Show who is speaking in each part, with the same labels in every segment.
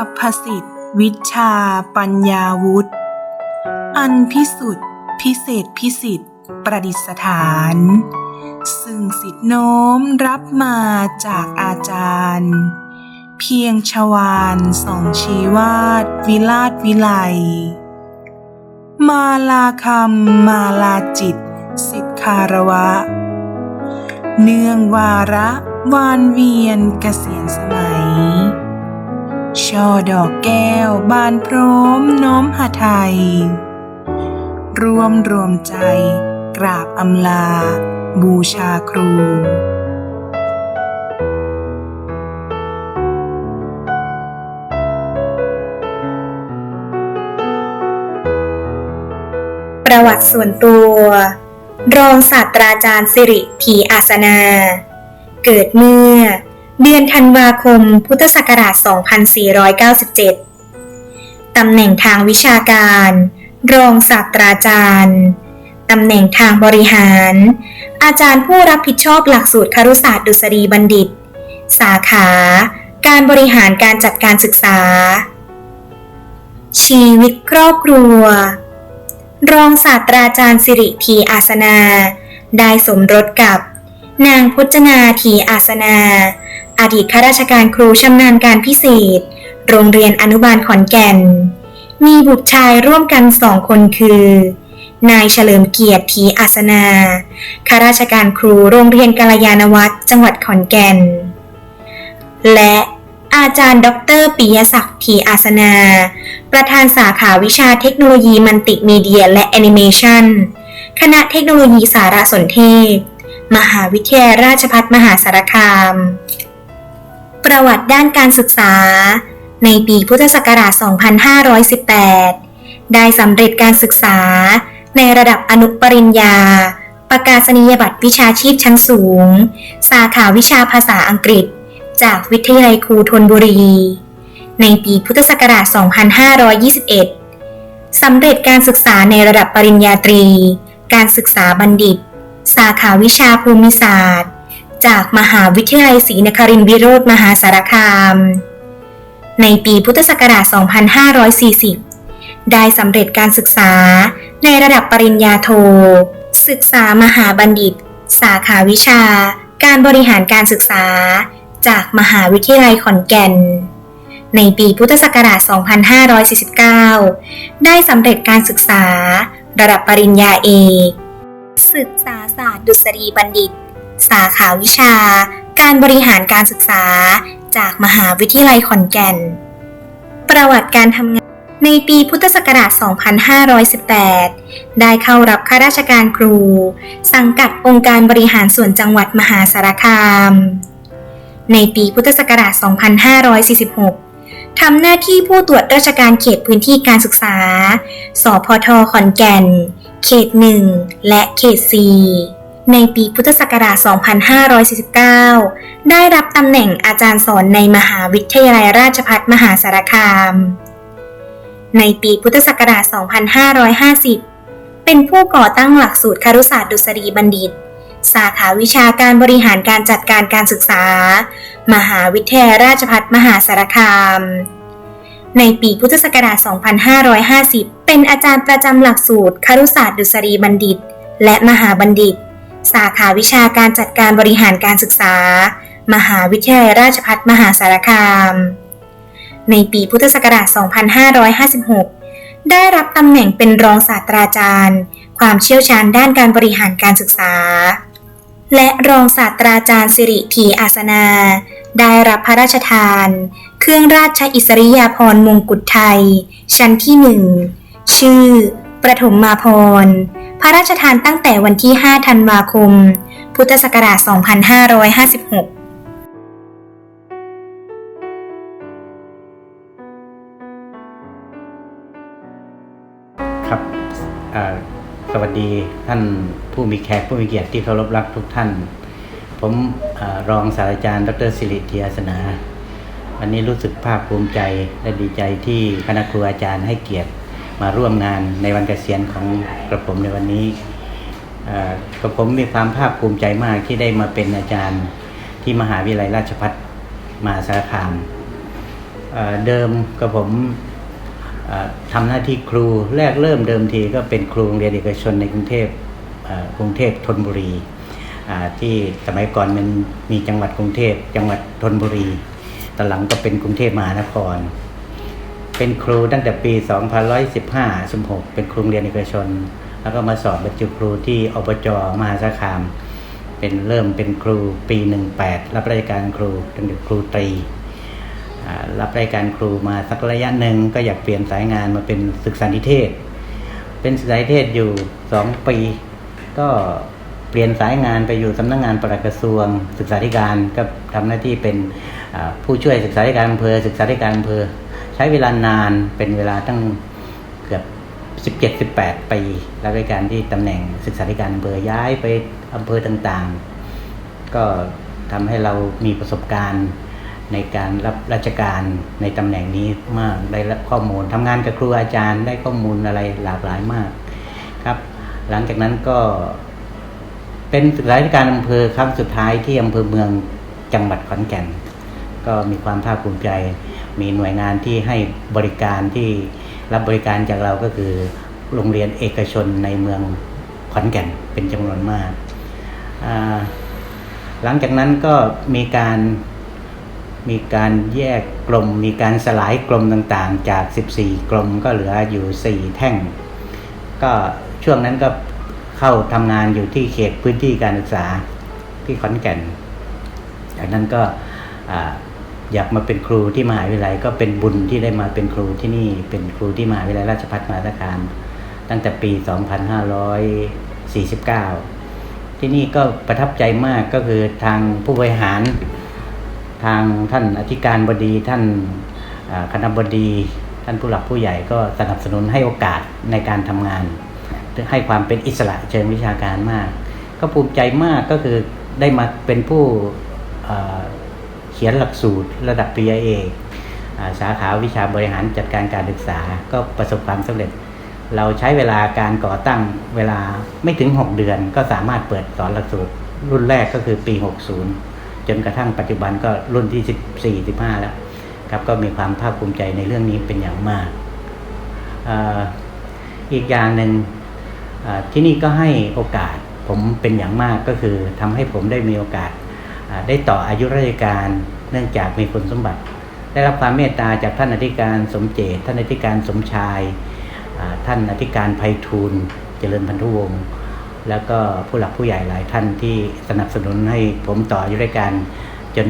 Speaker 1: รรพสิทธิวิชาปัญญาวุธอันพิสุทธิ์พิเศษพิสิทธิ์ประดิษฐาน ซึ่งสิทธิโน้มรับมาจากอาจารย์ เพียงชวานสองชีวาดวิลาศวิไล มาลาคำมาลาจิต สิทธคารวะ เนื่องวาระวานเวียนเกษียณสมัย ช่อดอกแก้วบานพร้อมน้อมหาไทย รวมรวมใจ กราบอำลา บูชาครู
Speaker 2: ประวัติส่วนตัว รองศาสตราจารย์สิริ ถีอาสนา เกิดเมื่อ เดือนธันวาคม พุทธศักราช 2497 ตำแหน่งทางวิชาการ รองศาสตราจารย์ ตำแหน่งทางบริหาร อาจารย์ผู้รับผิดชอบหลักสูตรครุศาสตร์ดุษฎีบัณฑิต สาขา การบริหารการจัดการศึกษา ชีวิตครอบครัว รองศาสตราจารย์สิริทีอาสนา ได้สมรสกับ นางพจนาทีอาสนาอดีตข้าราชการครูชำนาญการพิเศษ โรงเรียนอนุบาลขอนแก่น มีบุตรชายร่วมกันสองคนคือ นายเฉลิมเกียรติทีอาสนาข้าราชการครูโรงเรียนกาลยานวัฒน์จังหวัดขอนแก่น และอาจารย์ดอกเตอรปิยศักดิ์ทีอาสนา ประธานสาขาวิชาเทคโนโลยีมัลติมีเดียและแอนิเมชันคณะเทคโนโลยีสารสนเทศ มหาวิทยาลัยราชภัฏมหาสารคาม ประวัติด้านการศึกษา ในปีพุทธศักราช 2518 ได้สำเร็จการศึกษา ในระดับอนุปริญญา ประกาศนียบัตรวิชาชีพชั้นสูง สาขาวิชาภาษาอังกฤษ จากวิทยาลัยครูธนบุรี ในปีพุทธศักราช 2521 สำเร็จการศึกษาในระดับปริญญาตรี การศึกษาบัณฑิต สาขาวิชาภูมิศาสตร์ จากมหาวิทยาลัยศรีนครินทรวิโรธมหาสารคาม ในปีพุทธศักราช 2540 ได้สำเร็จการศึกษาในระดับปริญญาโท ศึกษามหาบัณฑิต สาขาวิชา การบริหารการศึกษา จากมหาวิทยาลัยขอนแก่นในปีพุทธศักราช 2549 ได้สำเร็จการศึกษา ระดับปริญญาเอก ศึกษาศาสตร์ดุษฎีบัณฑิต สาขาวิชา การบริหารการศึกษา จากมหาวิทยาลัยขอนแก่น ประวัติการทำงาน ในปีพุทธศักราช 2518 ได้เข้ารับข้าราชการครู สังกัดองค์การบริหารส่วนจังหวัดมหาสารคาม ในปีพุทธศักราช 2546 ทำหน้าที่ผู้ตรวจราชการเขตพื้นที่การศึกษา สพทขอนแก่น เขต 1 และเขต 4 ในปีพุทธศักราช 2549 ได้รับตำแหน่งอาจารย์สอนในมหาวิทยาลัยราชภัฏมหาสารคาม ในปีพุทธศักราช 2550 เป็นผู้ก่อตั้งหลักสูตรครุศาสตร์ดุษฎีบัณฑิต สาขาวิชาการบริหารการจัดการการศึกษา มหาวิทยาลัยราชภัฏมหาสารคาม ในปีพุทธศักราช 2550 เป็นอาจารย์ประจำหลักสูตรครุศาสตร์ดุษฎีบัณฑิต และมหาบัณฑิต สาขาวิชาการจัดการบริหารการศึกษา มหาวิทยาลัยราชภัฏมหาสารคาม ในปีพุทธศักราช 2556 ได้รับตำแหน่งเป็นรองศาสตราจารย์ ความเชี่ยวชาญด้านการบริหารการศึกษา และรองศาสตราจารย์สิริทีอาสนา ได้รับพระราชทาน เครื่องราชอิสริยาภรณ์มงกุฎไทย ชั้นที่หนึ่งชื่อ ประถมมาพร พระราชทานตั้งแต่วันที่ 5 ธันวาคม พุทธศักราช 2556
Speaker 3: ครับสวัสดีท่านผู้มีแขกผู้มีเกียรติที่เคารพรักทุกท่าน ผมอรองศาสตราจารย์ ดรสิริเทียสนา วันนี้รู้สึกภาคภูมิใจและดีใจที่คณะครูอาจารย์ให้เกียรติมาร่วมงานในวันเกษียณของกระผมในวันนี้กระผมมีความภาคภูมิใจมากที่ได้มาเป็นอาจารย์ที่มหาวิทยาลัยราชภัฏมหาสารคามเเดิมกับผมเอ่อทำหน้าที่ครูแรกเริ่มเดิมทีก็เป็นครูโรงเรียนเอกชนในกรุงเทพกรุงเทพธนบุรีที่สมัยก่อนมันมีจังหวัดกรุงเทพจังหวัดธนบุรี ตอนหลังก็เป็นกรุงเทพมหานคร เป็นครูตั้งแต่ปี2115 16 เป็นครูเรียนเอกชน แล้วก็มาสอบบรรจุครูที่อบจมหาสารคาม เป็นเริ่มเป็นครูปี 18 รับราชการครูตั้งแต่ครูตรีรับราชการครูมาสักระยะหนึ่งก็อยากเปลี่ยนสายงานมาเป็นศึกษานิเทศ เป็นศึกษานิเทศอยู่2ปี ก็เปลี่ยนสายงานไปอยู่สำนักงานปลัดกระทรวง ศึกษาธิการก็ทำหน้าที่เป็น ผู้ช่วยศึกษาธิการอำเภอศึกษาธิการอำเภอ ใช้เวลานานเป็นเวลาตั้งเกือบ 17 18 ปีรับราชการที่ตำแหน่งศึกษาธิการอำเภอย้ายไปอำเภอต่างๆ ก็ทำให้เรามีประสบการณ์ในการรับราชการในตำแหน่งนี้มากได้รับข้อมูลทำงานกับครูอาจารย์ได้ข้อมูลอะไรหลากหลายมากครับ หลังจากนั้นก็เป็นศึกษาธิการอำเภอครั้งสุดท้ายที่อำเภอเมืองจังหวัดขอนแก่น ก็มีความภาคภูมิใจ มีหน่วยงานที่ให้บริการที่รับบริการจากเราก็คือโรงเรียนเอกชนในเมืองขอนแก่นเป็นจำนวนมาก หลังจากนั้นก็มีการมีการแยกกลม มีการสลายกลมต่างๆ จาก 14 กลมก็เหลืออยู่ 4 แท่ง ก็ช่วงนั้นก็เข้าทำงานอยู่ที่เขตพื้นที่การศึกษาที่ขอนแก่น จากนั้นก็ อยากมาเป็นครูที่มหาวิทยาลัยก็เป็นบุญที่ได้มาเป็นครูที่นี่เป็นครูที่มหาวิทยาลัยราชภัฏมหาสารคามตั้งแต่ปี 2549 ที่นี่ก็ประทับใจมากก็คือทางผู้บริหาร ทางท่านอธิการบดีท่านคณะบดี ท่านผู้หลักผู้ใหญ่ก็สนับสนุนให้โอกาสในการทำงาน ให้ความเป็นอิสระเชิงวิชาการมาก ก็ภูมิใจมากก็คือได้มาเป็นผู้ เขียนหลักสูตรระดับปริญญาเอกสาขาวิชาบริหารจัดการการศึกษาก็ประสบความสำเร็จ เราใช้เวลาการก่อตั้งเวลาไม่ถึง 6 เดือน ก็สามารถเปิดสอนหลักสูตร รุ่นแรกก็คือปี 60 จนกระทั่งปัจจุบันก็รุ่นที่ 14 15 แล้วครับก็มีความภาคภูมิใจในเรื่องนี้เป็นอย่างมากออีกอย่างหนึ่งที่นี่ก็ให้โอกาสผมเป็นอย่างมากก็คือทำให้ผมได้มีโอกาส ได้ต่ออายุราชการเนื่องจากมีคุณสมบัติ ได้รับความเมตตาจากท่านอธิการสมเจตท่านอธิการสมชาย ท่านอธิการไพฑูรย์เจริญพันธุวงศ์แล้วก็ผู้หลักผู้ใหญ่หลายท่านที่สนับสนุนให้ผมต่ออายุราชการจน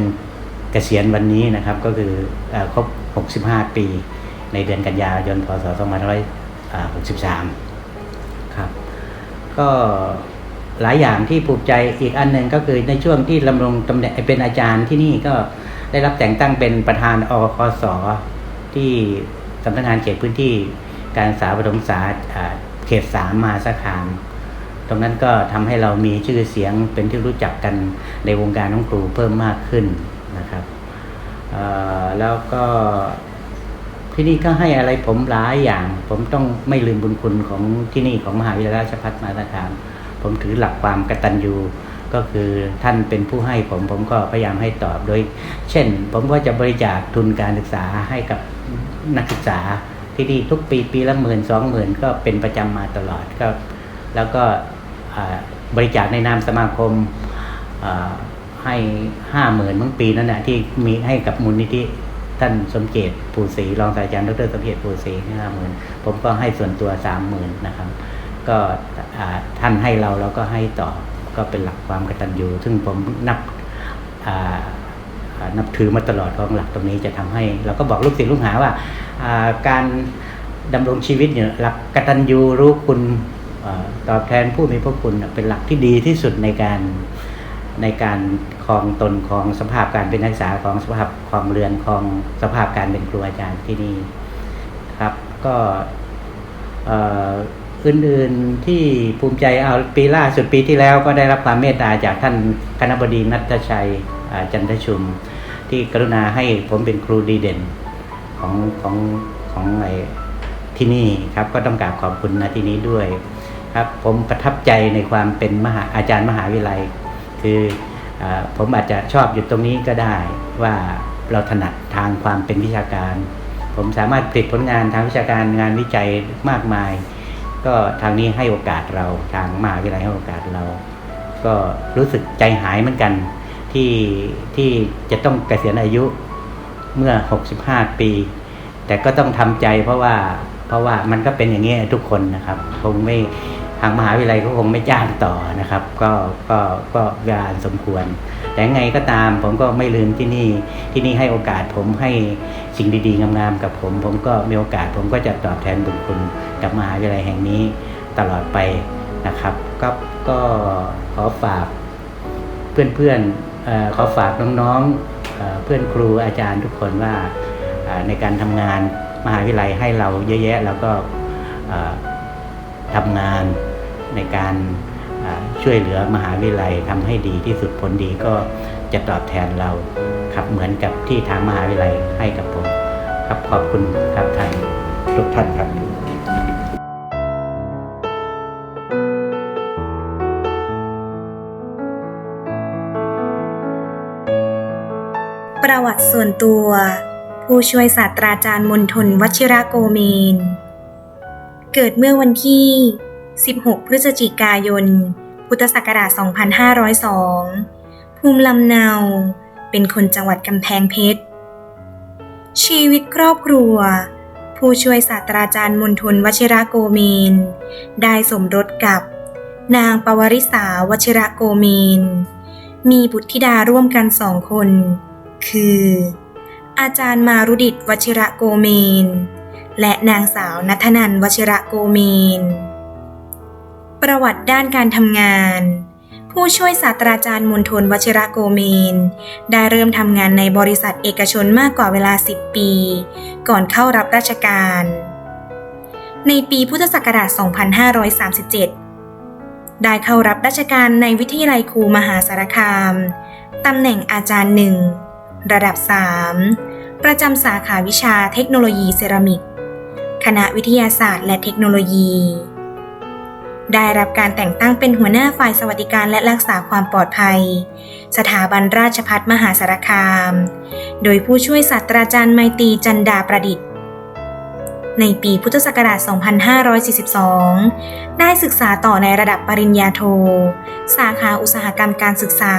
Speaker 3: เกษียณวันนี้นะครับก็คือครบ 65 ปี ในเดือนกันยายนพศ2563 ครับ ก็ หลายอย่างที่ภูมิใจอีกอันหนึ่งก็คือในช่วงที่ดำรงตำแหน่งเป็นอาจารย์ที่นี่ก็ได้รับแต่งตั้งเป็นประธานอคสที่สำนักงานเขตพื้นที่การศึกษาประถมศึกษาอ่าเขตสามมาสคามตรงนั้นก็ทำให้เรามีชื่อเสียงเป็นที่รู้จักกันในวงการของครูเพิ่มมากขึ้นนะครับแล้วก็ที่นี่ก็ให้อะไรผมหลายอย่าง ผมต้องไม่ลืมบุญคุณของที่นี่ของมหาวิทยาลัยราชภัฏมาสารคาม ผมถือหลักความกตัญญูก็คือท่านเป็นผู้ให้ผมผมก็พยายามให้ตอบโดย เช่น ผมก็จะบริจาคทุนการศึกษาให้กับนักศึกษาที่นี่ทุกปีปีละหมื่นสองหมื่นก็เป็นประจำมาตลอดก็แล้วก็บริจาคในนามสมาคมให้ห้าหมื่นมั้งปีนั้นนะที่มีให้กับมูลนิธิท่านสมเจตปูศรีรองศาสตราจารย์ดรสมเจตปูศรีห้าหมื่นผมก็ให้ส่วนตัวสามหมื่นนะครับ ก็ท่านให้เราเราก็ให้ต่อก็เป็นหลักความกตัญญูซึ่งผมนับนับถือมาตลอดของหลักตรงนี้จะทำให้ เราก็บอกลูกศิษย์ลูกหาว่าการดำรงชีวิตเนี่ยหลักกตัญญูรู้คุณอตอบแทนผู้มีพระคุณเป็นหลักที่ดีที่สุดในการในการครองตนของสภาพการเป็นนักศึกษาของสภาพของเรือนของสภาพการเป็นครูอาจารย์ที่นี่ครับ ก็เอื่นๆที่ภูมิใจเอาปีล่าสุดปีที่แล้วก็ได้รับความเมตตาจากท่านคณบดีนัทชัยจันทชุม ที่กรุณาให้ผมเป็นครูดีเด่นของของของไอที่นี่ครับก็ต้องกราบขอบคุณนะที่นี้ด้วยครับผมประทับใจในความเป็นมหาอาจารย์มหาวิทยาลัยคืออผมอาจจะชอบอยู่ตรงนี้ก็ได้ว่าเราถนัดทางความเป็นวิชาการ ผมสามารถผลิตผลงานทางวิชาการงานวิจัยมากมาย ก็ทางนี้ให้โอกาสเราทางมหาวิทยาลัยให้โอกาสเรา ก็รู้สึกใจหายเหมือนกันที่ที่จะต้องเกษียณอายุเมื่อ 65 ปี แต่ก็ต้องทำใจเพราะว่าเพราะว่ามันก็เป็นอย่างนี้ทุกคนนะครับคงไม่ทางมหาวิทยาลัยก็คงไม่จ้างต่อนะครับ ก็ก็ก็เวลาสมควร แต่ไงก็ตามผมก็ไม่ลืมที่นี่ที่นี่ให้โอกาสผมให้สิ่งดีๆงามๆกับผม ผมก็มีโอกาสผมก็จะตอบแทนบุญคุณ กับมหาวิทยาลัยแห่งนี้ตลอดไปนะครับ ก็ก็ขอฝากเพื่อนๆเอ่อขอฝากน้องๆเเพื่อนครูอาจารย์ทุกคนว่าในการทำงานมหาวิทยาลัยให้เราเยอะแยะแล้วก็ทำงานในการช่วยเหลือมหาวิทยาลัยทำให้ดีที่สุดผลดีก็จะตอบแทนเราครับเหมือนกับที่ทางมหาวิทยาลัยให้กับผม ครับขอบคุณครับท่านทุกท่านครับ
Speaker 2: ประวัติส่วนตัว ผู้ช่วยศาสตราจารย์มนทนวชิระโกเมน เกิดเมื่อวันที่ 16 พฤศจิกายน พุทธศักราช 2502 ภูมิลำเนาเป็นคนจังหวัดกำแพงเพชร ชีวิตครอบครัว ผู้ช่วยศาสตราจารย์มนทนวชิระโกเมน ได้สมรสกับ นางปวริษาวชิระโกเมนมีบุตรธิดาร่วมกันสองคน คือ อาจารย์มารุดิตวชิระโกเมน และนางสาวนัทนันวชิระโกเมน ประวัติด้านการทำงาน ผู้ช่วยศาสตราจารย์มนทนวชิระโกเมน ได้เริ่มทำงานในบริษัทเอกชนมากกว่าเวลา 10 ปี ก่อนเข้ารับราชการ ในปีพุทธศักราช 2537ได้เข้ารับราชการในวิทยาลัยครูมหาสารคาม ตำแหน่งอาจารย์หนึ่ง ระดับ 3 ประจำสาขาวิชาเทคโนโลยีเซรามิก คณะวิทยาศาสตร์และเทคโนโลยี ได้รับการแต่งตั้งเป็นหัวหน้าฝ่ายสวัสดิการและรักษาความปลอดภัย สถาบันราชพัฒมหาสารคาม โดยผู้ช่วยศาสตราจารย์ไมตรีจันดาประดิษฐ์ ในปีพุทธศักราช 2542 ได้ศึกษาต่อในระดับปริญญาโท สาขาอุตสาหกรรมการศึกษา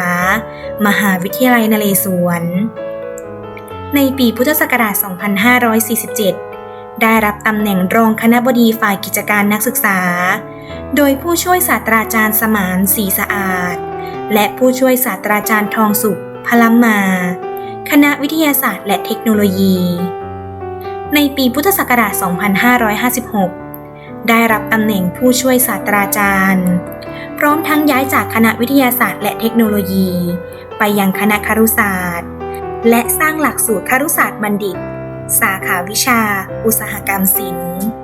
Speaker 2: มหาวิทยาลัยนเรศวร ในปีพุทธศักราช 2547 ได้รับตำแหน่งรองคณบดีฝ่ายกิจการนักศึกษา โดยผู้ช่วยศาสตราจารย์สมานศรีสะอาด และผู้ช่วยศาสตราจารย์ทองสุขพลัมมา คณะวิทยาศาสตร์และเทคโนโลยี ในปีพุทธศักราช 2556 ได้รับตำแหน่งผู้ช่วยศาสตราจารย์ พร้อมทั้งย้ายจากคณะวิทยาศาสตร์และเทคโนโลยี ไปยังคณะครุศาสตร์ และสร้างหลักสูตรครุศาสตร์บัณฑิต สาขาวิชา อุตสาหกรรมศิลป์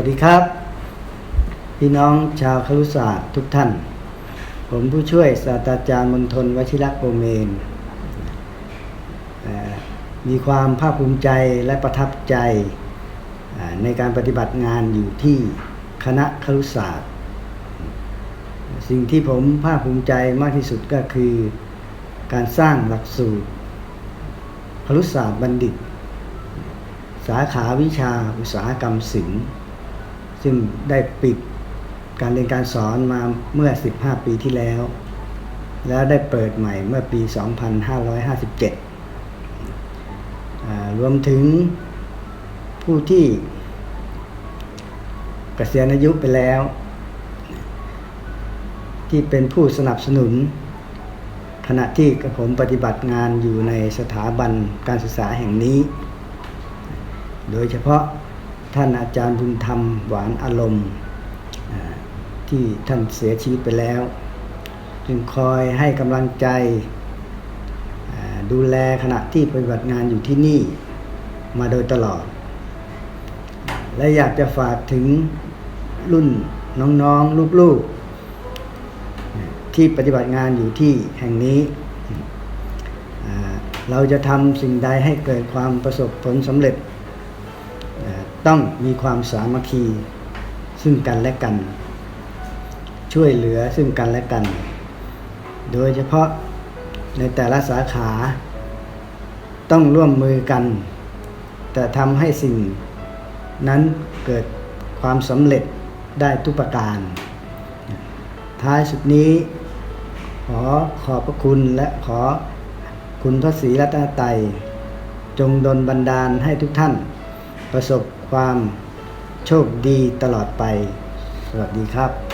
Speaker 4: วัสดีครับ พี่น้องชาวครุศาสตร์ทุกท่าน ผมผู้ช่วยศาสตราจารย์มณฑลวชิระโกเมน มีความภาคภูมิใจและประทับใจในการปฏิบัติงานอยู่ที่คณะครุศาสตร์ สิ่งที่ผมภาคภูมิใจมากที่สุดก็คือการสร้างหลักสูตรครุศาสตร์บัณฑิต สาขาวิชาอุตสาหกรรมศิลป์ ซึ่งได้ปิดการเรียนการสอนมาเมื่อ 15 ปีที่แล้ว แล้วได้เปิดใหม่เมื่อปี 2557อ่ารวมถึงผู้ที่เกษียณอายุไปแล้ว ที่เป็นผู้สนับสนุน ขณะที่กับผมปฏิบัติงานอยู่ในสถาบันการศึกษาแห่งนี้ โดยเฉพาะ ท่านอาจารย์บุญธรรมหวานอารมณ์ ที่ท่านเสียชีวิตไปแล้ว จึงคอยให้กำลังใจดูแลขณะที่ปฏิบัติงานอยู่ที่นี่มาโดยตลอด และอยากจะฝากถึงรุ่นน้องๆ ลูกๆ ที่ปฏิบัติงานอยู่ที่แห่งนี้ เราจะทำสิ่งใดให้เกิดความประสบผลสำเร็จ ต้องมีความสามัคคี ซึ่งกันและกัน ช่วยเหลือซึ่งกันและกัน โดยเฉพาะในแต่ละสาขา ต้องร่วมมือกัน แต่ทำให้สิ่งนั้นเกิดความสำเร็จได้ทุกประการ ท้ายสุดนี้ ขอขอบพระคุณและขอคุณพระศรีรัตนตรัยจงดลบันดาลให้ทุกท่านประสบ ความโชคดีตลอดไป สวัสดีครับ